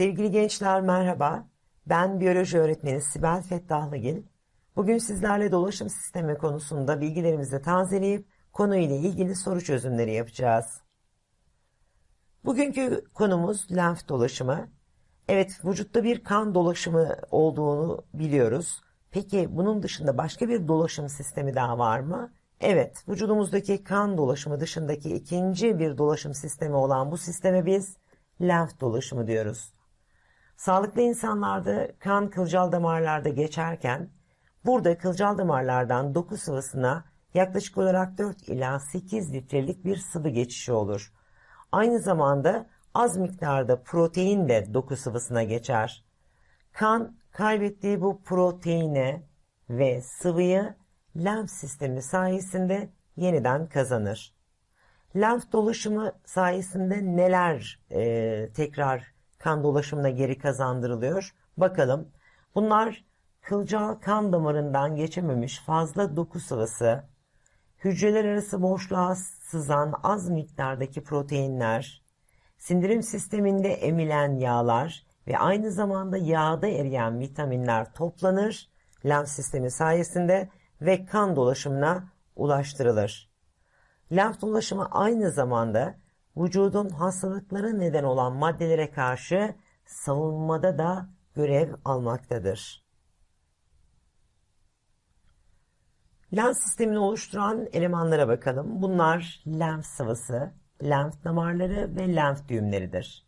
Sevgili gençler merhaba. Ben biyoloji öğretmeni Sibel Fettahlıgil. Bugün sizlerle dolaşım sistemi konusunda bilgilerimizi tazeleyip konuyla ilgili soru çözümleri yapacağız. Bugünkü konumuz lenf dolaşımı. Evet, vücutta bir kan dolaşımı olduğunu biliyoruz. Peki bunun dışında başka bir dolaşım sistemi daha var mı? Evet, vücudumuzdaki kan dolaşımı dışındaki ikinci bir dolaşım sistemi olan bu sisteme biz lenf dolaşımı diyoruz. Sağlıklı insanlarda kan kılcal damarlarda geçerken burada kılcal damarlardan doku sıvısına yaklaşık olarak 4 ila 8 litrelik bir sıvı geçişi olur. Aynı zamanda az miktarda protein de doku sıvısına geçer. Kan kaybettiği bu proteine ve sıvıyı lenf sistemi sayesinde yeniden kazanır. Lenf dolaşımı sayesinde neler e, tekrar kan dolaşımına geri kazandırılıyor? Bakalım. Bunlar kılcal kan damarından geçememiş fazla doku sıvısı, hücreler arası boşluğa sızan az miktardaki proteinler, sindirim sisteminde emilen yağlar ve aynı zamanda yağda eriyen vitaminler toplanır lenf sistemi sayesinde ve kan dolaşımına ulaştırılır. Lenf dolaşımı aynı zamanda vücudun hastalıklara neden olan maddelere karşı savunmada da görev almaktadır. Lenf sistemini oluşturan elemanlara bakalım. Bunlar lenf sıvısı, lenf damarları ve lenf düğümleridir.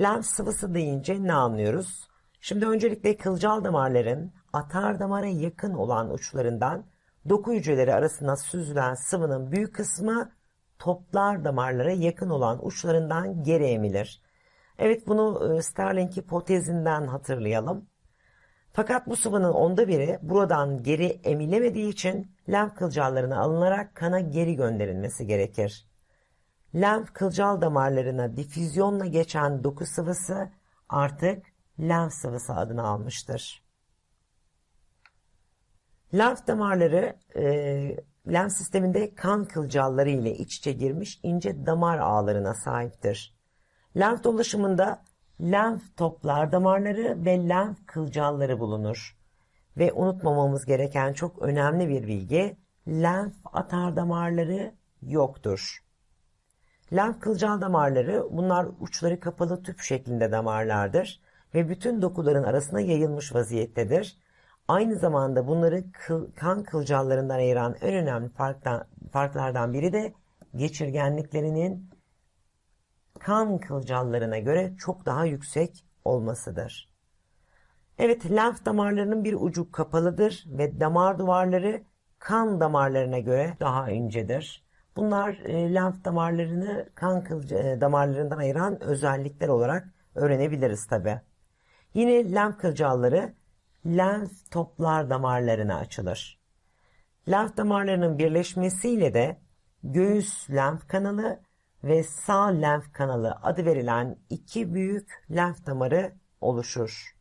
Lenf sıvısı deyince ne anlıyoruz? Şimdi öncelikle kılcal damarların atar damara yakın olan uçlarından doku hücreleri arasında süzülen sıvının büyük kısmı toplar damarlara yakın olan uçlarından geri emilir. Evet bunu e, Starling hipotezinden hatırlayalım. Fakat bu sıvının onda biri buradan geri emilemediği için lenf kılcallarına alınarak kana geri gönderilmesi gerekir. Lenf kılcal damarlarına difüzyonla geçen doku sıvısı artık lenf sıvısı adını almıştır. Lenf damarları e, lenf sisteminde kan kılcalları ile iç içe girmiş ince damar ağlarına sahiptir. Lenf dolaşımında lenf toplar damarları ve lenf kılcalları bulunur. Ve unutmamamız gereken çok önemli bir bilgi, lenf atar damarları yoktur. Lenf kılcal damarları bunlar uçları kapalı tüp şeklinde damarlardır ve bütün dokuların arasına yayılmış vaziyettedir. Aynı zamanda bunları kıl, kan kılcallarından ayıran en önemli farktan, farklardan biri de geçirgenliklerinin kan kılcallarına göre çok daha yüksek olmasıdır. Evet, lenf damarlarının bir ucu kapalıdır ve damar duvarları kan damarlarına göre daha incedir. Bunlar e, lenf damarlarını kan kılca, e, damarlarından ayıran özellikler olarak öğrenebiliriz tabi. Yine lenf kılcalları lenf toplar damarlarına açılır. Lenf damarlarının birleşmesiyle de göğüs lenf kanalı ve sağ lenf kanalı adı verilen iki büyük lenf damarı oluşur.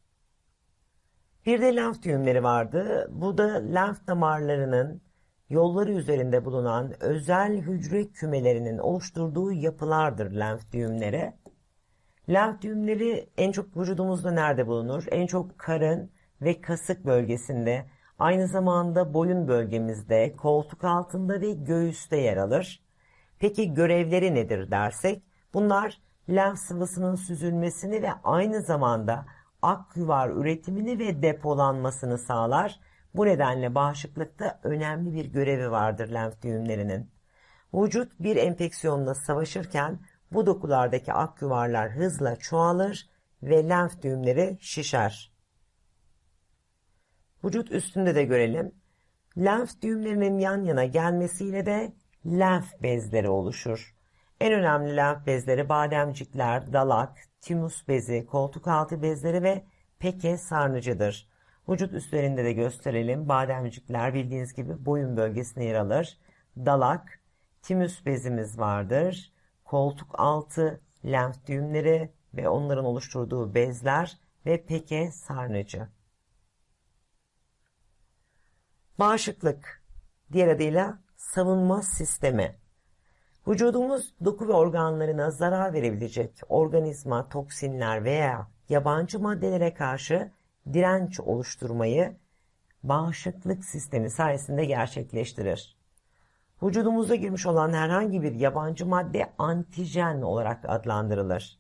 Bir de lenf düğümleri vardı. Bu da lenf damarlarının yolları üzerinde bulunan özel hücre kümelerinin oluşturduğu yapılardır lenf düğümleri. Lenf düğümleri en çok vücudumuzda nerede bulunur? En çok karın ve kasık bölgesinde, aynı zamanda boyun bölgemizde, koltuk altında ve göğüste yer alır. Peki görevleri nedir dersek? Bunlar lenf sıvısının süzülmesini ve aynı zamanda ak yuvar üretimini ve depolanmasını sağlar. Bu nedenle bağışıklıkta önemli bir görevi vardır lenf düğümlerinin. Vücut bir enfeksiyonla savaşırken bu dokulardaki ak yuvarlar hızla çoğalır ve lenf düğümleri şişer. Vücut üstünde de görelim. Lenf düğümlerinin yan yana gelmesiyle de lenf bezleri oluşur. En önemli lenf bezleri bademcikler, dalak, timus bezi, koltuk altı bezleri ve peke sarnıcıdır. Vücut üstlerinde de gösterelim. Bademcikler bildiğiniz gibi boyun bölgesine yer alır. Dalak, timus bezimiz vardır. Koltuk altı lenf düğümleri ve onların oluşturduğu bezler ve peke sarnıcı. Bağışıklık, diğer adıyla savunma sistemi. Vücudumuz doku ve organlarına zarar verebilecek organizma, toksinler veya yabancı maddelere karşı direnç oluşturmayı bağışıklık sistemi sayesinde gerçekleştirir. Vücudumuza girmiş olan herhangi bir yabancı madde antijen olarak adlandırılır.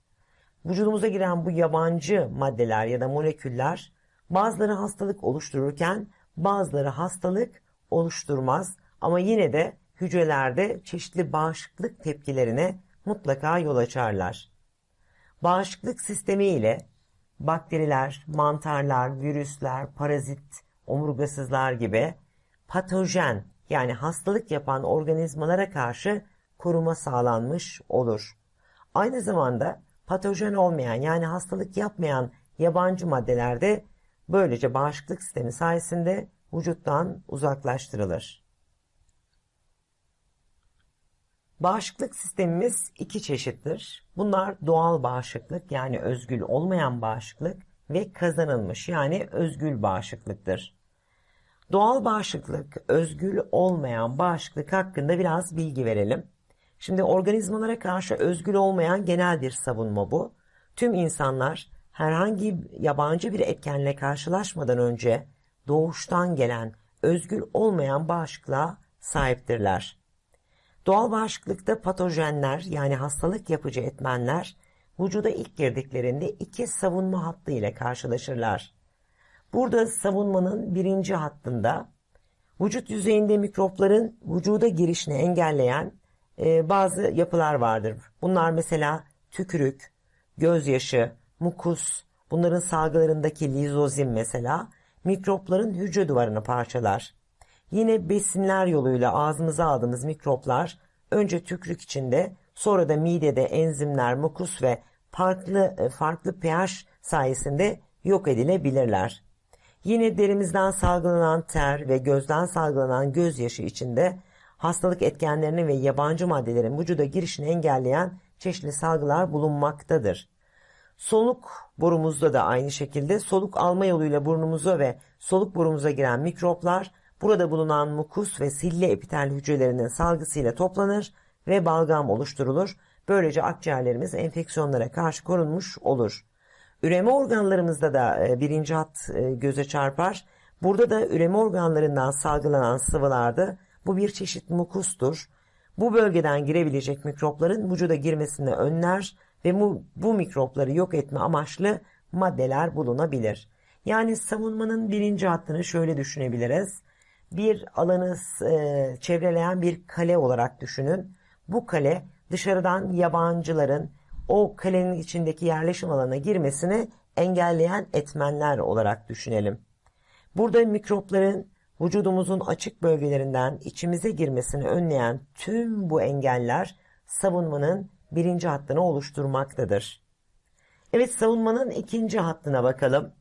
Vücudumuza giren bu yabancı maddeler ya da moleküller bazıları hastalık oluştururken bazıları hastalık oluşturmaz ama yine de hücrelerde çeşitli bağışıklık tepkilerine mutlaka yol açarlar. Bağışıklık sistemi ile bakteriler, mantarlar, virüsler, parazit, omurgasızlar gibi patojen yani hastalık yapan organizmalara karşı koruma sağlanmış olur. Aynı zamanda patojen olmayan yani hastalık yapmayan yabancı maddeler de böylece bağışıklık sistemi sayesinde vücuttan uzaklaştırılır. Bağışıklık sistemimiz iki çeşittir. Bunlar doğal bağışıklık yani özgül olmayan bağışıklık ve kazanılmış yani özgül bağışıklıktır. Doğal bağışıklık, özgül olmayan bağışıklık hakkında biraz bilgi verelim. Şimdi organizmalara karşı özgül olmayan genel bir savunma bu. Tüm insanlar herhangi yabancı bir etkenle karşılaşmadan önce doğuştan gelen özgül olmayan bağışıklığa sahiptirler. Doğal bağışıklıkta patojenler yani hastalık yapıcı etmenler vücuda ilk girdiklerinde iki savunma hattı ile karşılaşırlar. Burada savunmanın birinci hattında vücut yüzeyinde mikropların vücuda girişini engelleyen e, bazı yapılar vardır. Bunlar mesela tükürük, gözyaşı, mukus, bunların salgılarındaki lizozim mesela mikropların hücre duvarını parçalar. Yine besinler yoluyla ağzımıza aldığımız mikroplar önce tükürük içinde sonra da midede enzimler, mukus ve farklı e, farklı pH sayesinde yok edilebilirler. Yine derimizden salgılanan ter ve gözden salgılanan gözyaşı içinde hastalık etkenlerini ve yabancı maddelerin vücuda girişini engelleyen çeşitli salgılar bulunmaktadır. Soluk borumuzda da aynı şekilde soluk alma yoluyla burnumuza ve soluk borumuza giren mikroplar burada bulunan mukus ve sille epitel hücrelerinin salgısıyla toplanır ve balgam oluşturulur. Böylece akciğerlerimiz enfeksiyonlara karşı korunmuş olur. Üreme organlarımızda da e, birinci hat e, göze çarpar. Burada da üreme organlarından salgılanan sıvılarda bu bir çeşit mukustur. Bu bölgeden girebilecek mikropların vücuda girmesini önler ve bu, bu mikropları yok etme amaçlı maddeler bulunabilir. Yani savunmanın birinci hattını şöyle düşünebiliriz. Bir alanı e, çevreleyen bir kale olarak düşünün. Bu kale dışarıdan yabancıların o kalenin içindeki yerleşim alanına girmesini engelleyen etmenler olarak düşünelim. Burada mikropların vücudumuzun açık bölgelerinden içimize girmesini önleyen tüm bu engeller savunmanın birinci hattını oluşturmaktadır. Evet savunmanın ikinci hattına bakalım.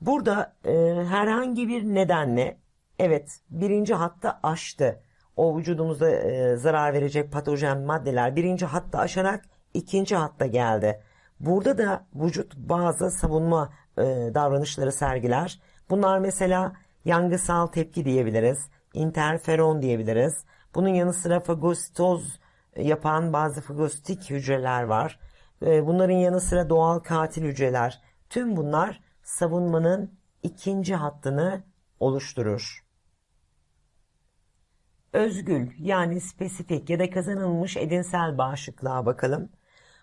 Burada e, herhangi bir nedenle evet birinci hatta aştı. O vücudumuza e, zarar verecek patojen maddeler birinci hatta aşarak ikinci hatta geldi. Burada da vücut bazı savunma e, davranışları sergiler. Bunlar mesela yangısal tepki diyebiliriz, interferon diyebiliriz. Bunun yanı sıra fagositoz yapan bazı fagositik hücreler var. E, bunların yanı sıra doğal katil hücreler. Tüm bunlar savunmanın ikinci hattını oluşturur. Özgül yani spesifik ya da kazanılmış edinsel bağışıklığa bakalım.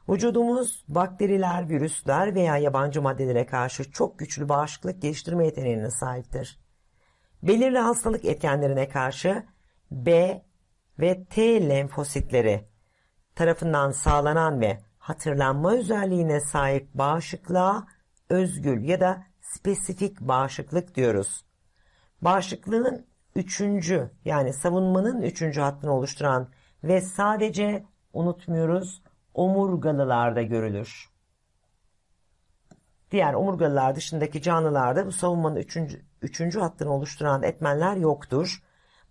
Vücudumuz bakteriler, virüsler veya yabancı maddelere karşı çok güçlü bağışıklık geliştirme yeteneğine sahiptir. Belirli hastalık etkenlerine karşı B ve T lenfositleri tarafından sağlanan ve hatırlanma özelliğine sahip bağışıklığa özgül ya da spesifik bağışıklık diyoruz. Bağışıklığın üçüncü yani savunmanın üçüncü hattını oluşturan ve sadece unutmuyoruz omurgalılarda görülür. Diğer omurgalılar dışındaki canlılarda bu savunmanın üçüncü, üçüncü hattını oluşturan etmenler yoktur.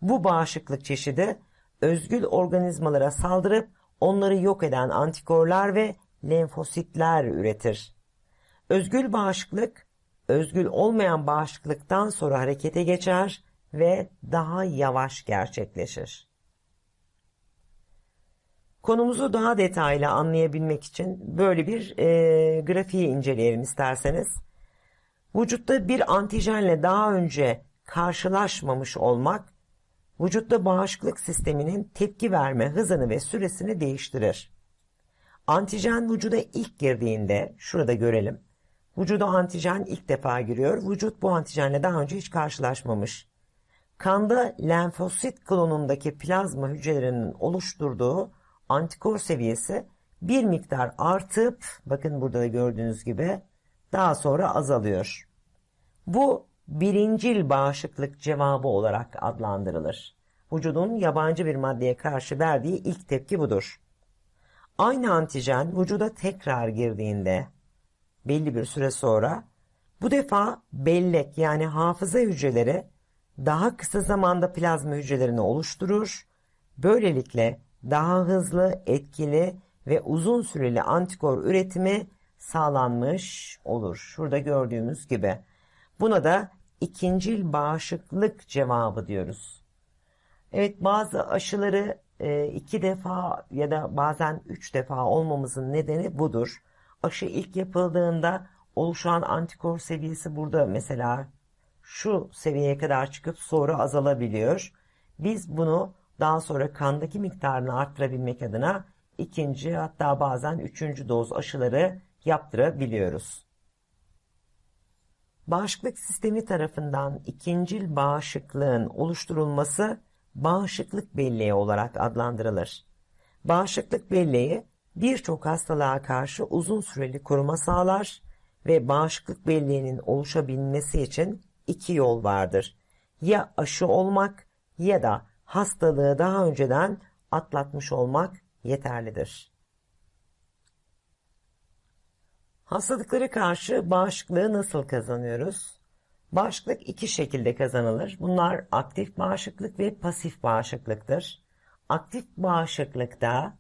Bu bağışıklık çeşidi özgül organizmalara saldırıp onları yok eden antikorlar ve lenfositler üretir. Özgül bağışıklık, özgül olmayan bağışıklıktan sonra harekete geçer, ve daha yavaş gerçekleşir. Konumuzu daha detaylı anlayabilmek için böyle bir e, grafiği inceleyelim isterseniz. Vücutta bir antijenle daha önce karşılaşmamış olmak, vücutta bağışıklık sisteminin tepki verme hızını ve süresini değiştirir. Antijen vücuda ilk girdiğinde, şurada görelim, vücuda antijen ilk defa giriyor, vücut bu antijenle daha önce hiç karşılaşmamış. Kanda lenfosit klonundaki plazma hücrelerinin oluşturduğu antikor seviyesi bir miktar artıp, bakın burada da gördüğünüz gibi, daha sonra azalıyor. Bu birincil bağışıklık cevabı olarak adlandırılır. Vücudun yabancı bir maddeye karşı verdiği ilk tepki budur. Aynı antijen vücuda tekrar girdiğinde belli bir süre sonra bu defa bellek yani hafıza hücreleri daha kısa zamanda plazma hücrelerini oluşturur. Böylelikle daha hızlı, etkili ve uzun süreli antikor üretimi sağlanmış olur. Şurada gördüğümüz gibi. Buna da ikincil bağışıklık cevabı diyoruz. Evet bazı aşıları e, iki defa ya da bazen üç defa olmamızın nedeni budur. Aşı ilk yapıldığında oluşan antikor seviyesi burada mesela şu seviyeye kadar çıkıp sonra azalabiliyor. Biz bunu daha sonra kandaki miktarını arttırabilmek adına ikinci hatta bazen üçüncü doz aşıları yaptırabiliyoruz. Bağışıklık sistemi tarafından ikincil bağışıklığın oluşturulması bağışıklık belleği olarak adlandırılır. Bağışıklık belleği birçok hastalığa karşı uzun süreli koruma sağlar ve bağışıklık belleğinin oluşabilmesi için iki yol vardır. Ya aşı olmak ya da hastalığı daha önceden atlatmış olmak yeterlidir. Hastalıklara karşı bağışıklığı nasıl kazanıyoruz? Bağışıklık iki şekilde kazanılır. Bunlar aktif bağışıklık ve pasif bağışıklıktır. Aktif bağışıklıkta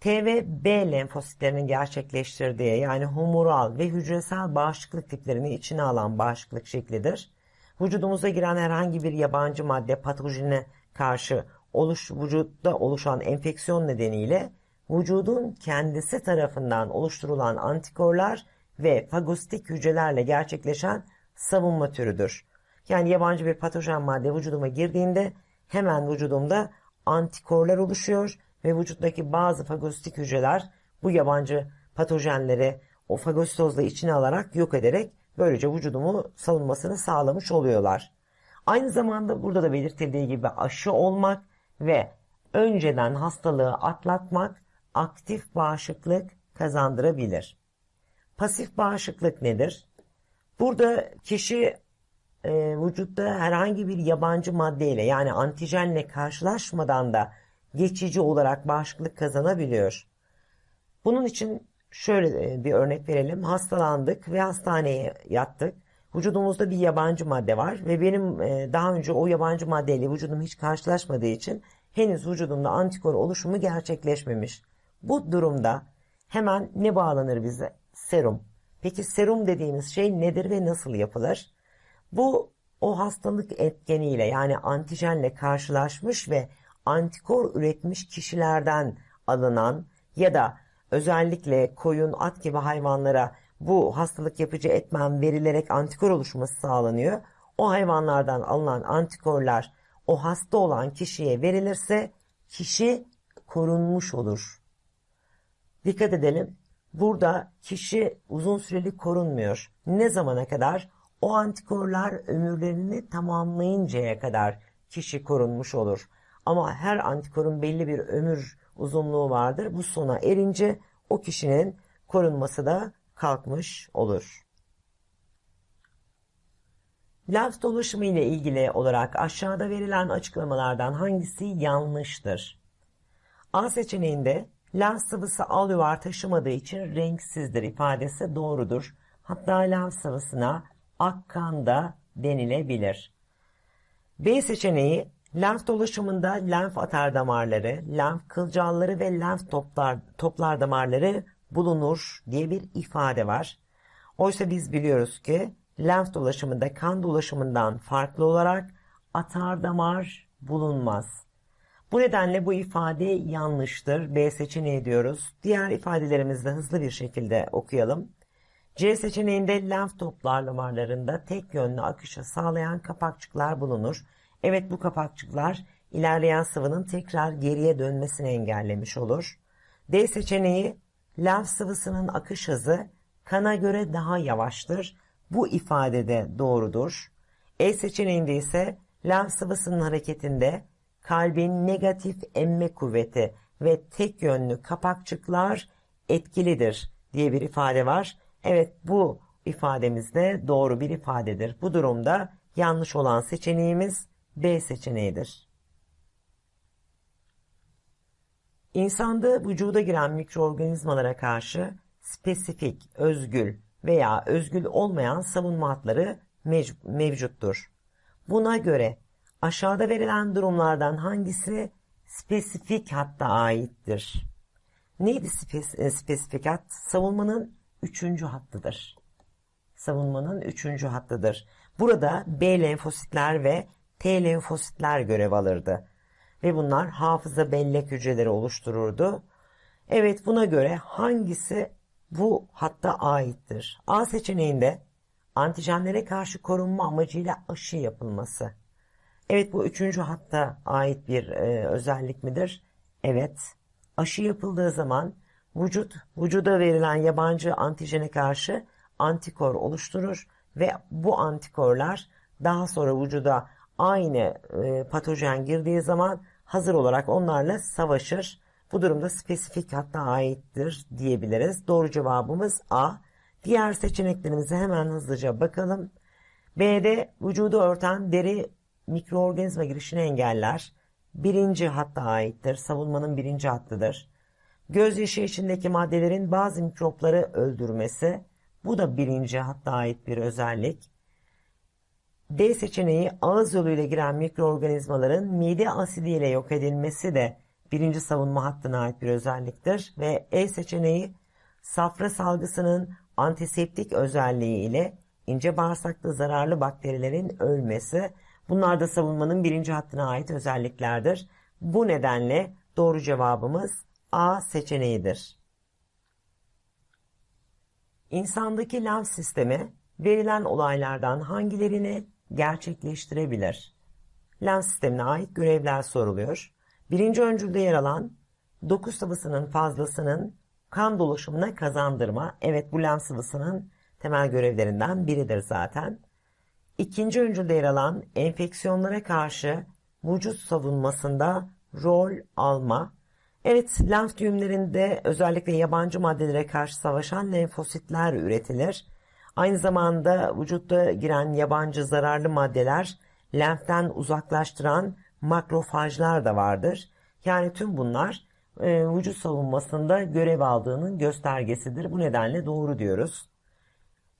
T ve B lenfositlerinin gerçekleştirdiği yani humoral ve hücresel bağışıklık tiplerini içine alan bağışıklık şeklidir. Vücudumuza giren herhangi bir yabancı madde patojene karşı oluş, vücutta oluşan enfeksiyon nedeniyle vücudun kendisi tarafından oluşturulan antikorlar ve fagositik hücrelerle gerçekleşen savunma türüdür. Yani yabancı bir patojen madde vücuduma girdiğinde hemen vücudumda antikorlar oluşuyor ve vücuttaki bazı fagositik hücreler bu yabancı patojenleri o fagositozla içine alarak yok ederek böylece vücudumu savunmasını sağlamış oluyorlar. Aynı zamanda burada da belirtildiği gibi aşı olmak ve önceden hastalığı atlatmak aktif bağışıklık kazandırabilir. Pasif bağışıklık nedir? Burada kişi e, vücutta herhangi bir yabancı maddeyle yani antijenle karşılaşmadan da geçici olarak bağışıklık kazanabiliyor. Bunun için şöyle e, bir örnek verelim. Hastalandık ve hastaneye yattık. Vücudumuzda bir yabancı madde var ve benim e, daha önce o yabancı maddeyle vücudum hiç karşılaşmadığı için henüz vücudumda antikor oluşumu gerçekleşmemiş. Bu durumda hemen ne bağlanır bize? Serum. Peki serum dediğimiz şey nedir ve nasıl yapılır? Bu o hastalık etkeniyle yani antijenle karşılaşmış ve antikor üretmiş kişilerden alınan ya da özellikle koyun, at gibi hayvanlara bu hastalık yapıcı etmen verilerek antikor oluşması sağlanıyor. O hayvanlardan alınan antikorlar o hasta olan kişiye verilirse kişi korunmuş olur. Dikkat edelim. Burada kişi uzun süreli korunmuyor. Ne zamana kadar? O antikorlar ömürlerini tamamlayıncaya kadar kişi korunmuş olur. Ama her antikorun belli bir ömür uzunluğu vardır. Bu sona erince o kişinin korunması da kalkmış olur. Lenf dolaşımı ile ilgili olarak aşağıda verilen açıklamalardan hangisi yanlıştır? A seçeneğinde lenf sıvısı alüvar taşımadığı için renksizdir ifadesi doğrudur. Hatta lenf sıvısına akkan da denilebilir. B seçeneği lenf dolaşımında lenf atar damarları, lenf kılcalları ve lenf toplar, toplar damarları bulunur diye bir ifade var. Oysa biz biliyoruz ki lenf dolaşımında kan dolaşımından farklı olarak atar damar bulunmaz. Bu nedenle bu ifade yanlıştır. B seçeneği diyoruz. Diğer ifadelerimizi de hızlı bir şekilde okuyalım. C seçeneğinde lenf toplar damarlarında tek yönlü akışı sağlayan kapakçıklar bulunur. Evet bu kapakçıklar ilerleyen sıvının tekrar geriye dönmesini engellemiş olur. D seçeneği lenf sıvısının akış hızı kana göre daha yavaştır. Bu ifade de doğrudur. E seçeneğinde ise lenf sıvısının hareketinde kalbin negatif emme kuvveti ve tek yönlü kapakçıklar etkilidir diye bir ifade var. Evet bu ifademiz de doğru bir ifadedir. Bu durumda yanlış olan seçeneğimiz B seçeneğidir. İnsanda vücuda giren mikroorganizmalara karşı spesifik, özgül veya özgül olmayan savunma hatları mevcuttur. Buna göre aşağıda verilen durumlardan hangisi spesifik hatta aittir? Neydi e, spesifik hat? Savunmanın üçüncü hattıdır. Savunmanın üçüncü hattıdır. Burada B lenfositler ve T lenfositler görev alırdı. Ve bunlar hafıza bellek hücreleri oluştururdu. Evet buna göre hangisi bu hatta aittir? A seçeneğinde antijenlere karşı korunma amacıyla aşı yapılması. Evet bu üçüncü hatta ait bir e, özellik midir? Evet. Aşı yapıldığı zaman vücut vücuda verilen yabancı antijene karşı antikor oluşturur ve bu antikorlar daha sonra vücuda aynı e, patojen girdiği zaman hazır olarak onlarla savaşır. Bu durumda spesifik hatta aittir diyebiliriz. Doğru cevabımız A. Diğer seçeneklerimize hemen hızlıca bakalım. B'de vücudu örten deri mikroorganizma girişini engeller. Birinci hatta aittir. Savunmanın birinci hattıdır. Gözyaşı içindeki maddelerin bazı mikropları öldürmesi. Bu da birinci hatta ait bir özellik. D seçeneği ağız yoluyla giren mikroorganizmaların mide asidiyle yok edilmesi de birinci savunma hattına ait bir özelliktir. Ve E seçeneği safra salgısının antiseptik özelliği ile ince bağırsakta zararlı bakterilerin ölmesi bunlar da savunmanın birinci hattına ait özelliklerdir. Bu nedenle doğru cevabımız A seçeneğidir. İnsandaki lenf sistemi verilen olaylardan hangilerini gerçekleştirebilir? Lenf sistemine ait görevler soruluyor. Birinci öncülde yer alan doku sıvısının fazlasının kan dolaşımına kazandırma. Evet bu lenf sıvısının temel görevlerinden biridir zaten. İkinci öncülde yer alan enfeksiyonlara karşı vücut savunmasında rol alma. Evet, lenf düğümlerinde özellikle yabancı maddelere karşı savaşan lenfositler üretilir. Aynı zamanda vücutta giren yabancı zararlı maddeler lenften uzaklaştıran makrofajlar da vardır. Yani tüm bunlar e, vücut savunmasında görev aldığının göstergesidir. Bu nedenle doğru diyoruz.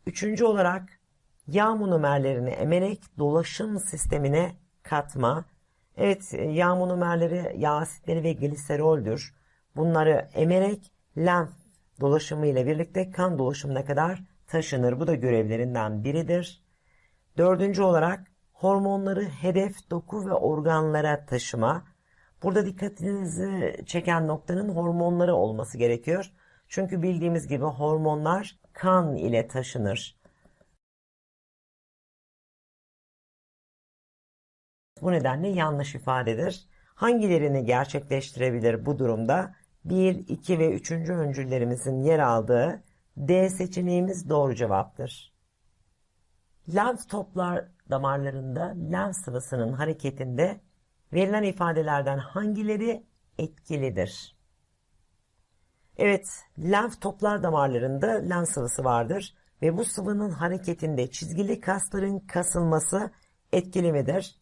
Üçüncü olarak yağ monomerlerini emerek dolaşım sistemine katma. Evet e, yağ monomerleri yağ asitleri ve gliseroldür. Bunları emerek lenf dolaşımı ile birlikte kan dolaşımına kadar taşınır. Bu da görevlerinden biridir. Dördüncü olarak hormonları hedef doku ve organlara taşıma. Burada dikkatinizi çeken noktanın hormonları olması gerekiyor. Çünkü bildiğimiz gibi hormonlar kan ile taşınır. Bu nedenle yanlış ifadedir. Hangilerini gerçekleştirebilir bu durumda? 1, 2 ve 3. öncüllerimizin yer aldığı D seçeneğimiz doğru cevaptır. Lenf toplar damarlarında lenf sıvısının hareketinde verilen ifadelerden hangileri etkilidir? Evet, lenf toplar damarlarında lenf sıvısı vardır ve bu sıvının hareketinde çizgili kasların kasılması etkili midir?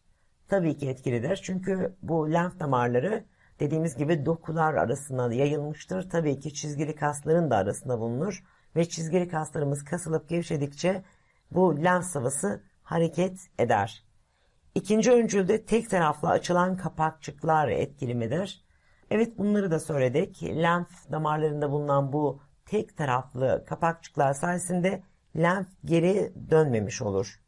Tabii ki etkilidir. Çünkü bu lenf damarları dediğimiz gibi dokular arasında yayılmıştır. Tabii ki çizgili kasların da arasında bulunur ve çizgili kaslarımız kasılıp gevşedikçe bu lenf sıvısı hareket eder. İkinci öncülde tek taraflı açılan kapakçıklar etkili midir? Evet bunları da söyledik. Lenf damarlarında bulunan bu tek taraflı kapakçıklar sayesinde lenf geri dönmemiş olur.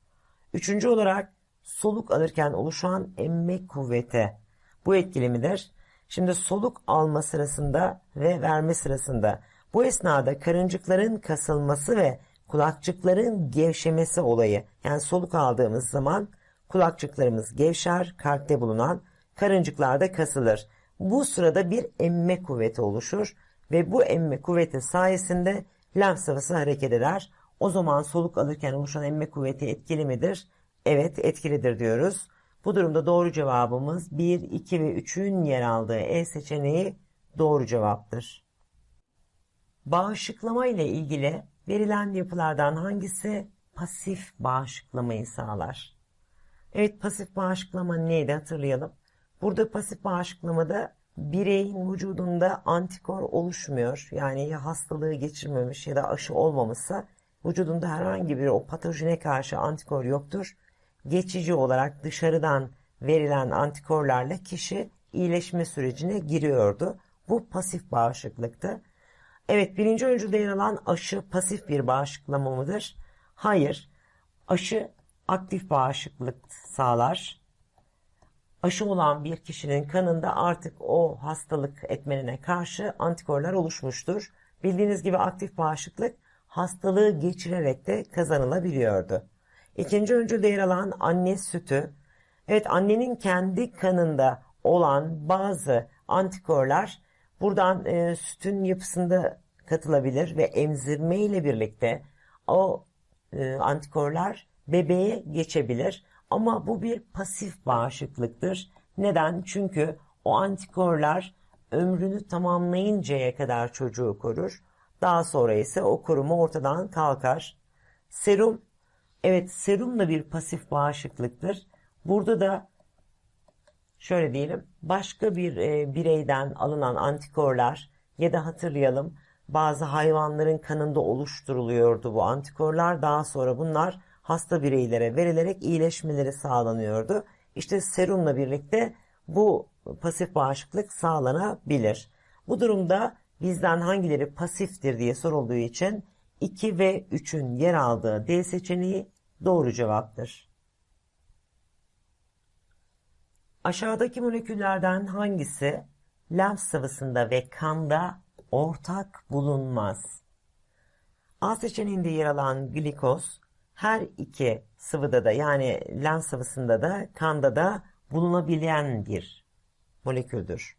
Üçüncü olarak soluk alırken oluşan emme kuvveti. Bu etkili midir? Şimdi soluk alma sırasında ve verme sırasında bu esnada karıncıkların kasılması ve kulakçıkların gevşemesi olayı yani soluk aldığımız zaman kulakçıklarımız gevşer, kalpte bulunan karıncıklar da kasılır. Bu sırada bir emme kuvveti oluşur ve bu emme kuvveti sayesinde lenf sıvısı hareket eder. O zaman soluk alırken oluşan emme kuvveti etkili midir? Evet etkilidir diyoruz. Bu durumda doğru cevabımız 1, 2 ve 3'ün yer aldığı E seçeneği doğru cevaptır. Bağışıklama ile ilgili verilen yapılardan hangisi pasif bağışıklamayı sağlar? Evet pasif bağışıklama neydi hatırlayalım. Burada pasif bağışıklamada bireyin vücudunda antikor oluşmuyor. Yani ya hastalığı geçirmemiş ya da aşı olmamışsa vücudunda herhangi bir o patojene karşı antikor yoktur. Geçici olarak dışarıdan verilen antikorlarla kişi iyileşme sürecine giriyordu. Bu pasif bağışıklıktı. Evet birinci öncülde yer alan aşı pasif bir bağışıklama mıdır? Hayır. Aşı aktif bağışıklık sağlar. Aşı olan bir kişinin kanında artık o hastalık etmenine karşı antikorlar oluşmuştur. Bildiğiniz gibi aktif bağışıklık hastalığı geçirerek de kazanılabiliyordu. İkinci öncülde yer alan anne sütü. Evet annenin kendi kanında olan bazı antikorlar buradan e, sütün yapısında katılabilir ve emzirme ile birlikte o e, antikorlar bebeğe geçebilir. Ama bu bir pasif bağışıklıktır. Neden? Çünkü o antikorlar ömrünü tamamlayıncaya kadar çocuğu korur. Daha sonra ise o koruma ortadan kalkar. Serum, evet serum da bir pasif bağışıklıktır. Burada da şöyle diyelim başka bir e, bireyden alınan antikorlar ya da hatırlayalım bazı hayvanların kanında oluşturuluyordu bu antikorlar. Daha sonra bunlar hasta bireylere verilerek iyileşmeleri sağlanıyordu. İşte serumla birlikte bu pasif bağışıklık sağlanabilir. Bu durumda bizden hangileri pasiftir diye sorulduğu için 2 ve 3'ün yer aldığı D seçeneği doğru cevaptır. Aşağıdaki moleküllerden hangisi lenf sıvısında ve kanda ortak bulunmaz? A seçeneğinde yer alan glikoz her iki sıvıda da yani lenf sıvısında da kanda da bulunabilen bir moleküldür.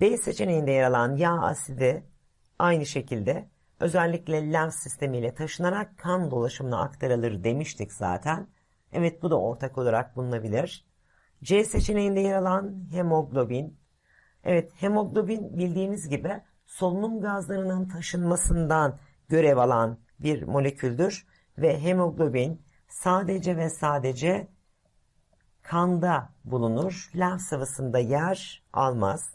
B seçeneğinde yer alan yağ asidi aynı şekilde özellikle lenf sistemiyle taşınarak kan dolaşımına aktarılır demiştik zaten. Evet bu da ortak olarak bulunabilir. C seçeneğinde yer alan hemoglobin. Evet hemoglobin bildiğiniz gibi solunum gazlarının taşınmasından görev alan bir moleküldür ve hemoglobin sadece ve sadece kanda bulunur. Lenf sıvısında yer almaz.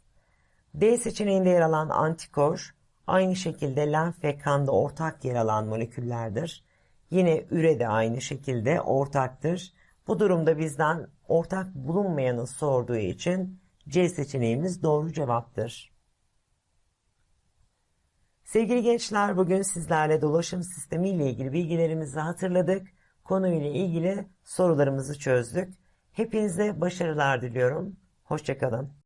D seçeneğinde yer alan antikor aynı şekilde lenf ve kanda ortak yer alan moleküllerdir. Yine üre de aynı şekilde ortaktır. Bu durumda bizden ortak bulunmayanı sorduğu için C seçeneğimiz doğru cevaptır. Sevgili gençler bugün sizlerle dolaşım sistemi ile ilgili bilgilerimizi hatırladık. Konuyla ilgili sorularımızı çözdük. Hepinize başarılar diliyorum. Hoşçakalın.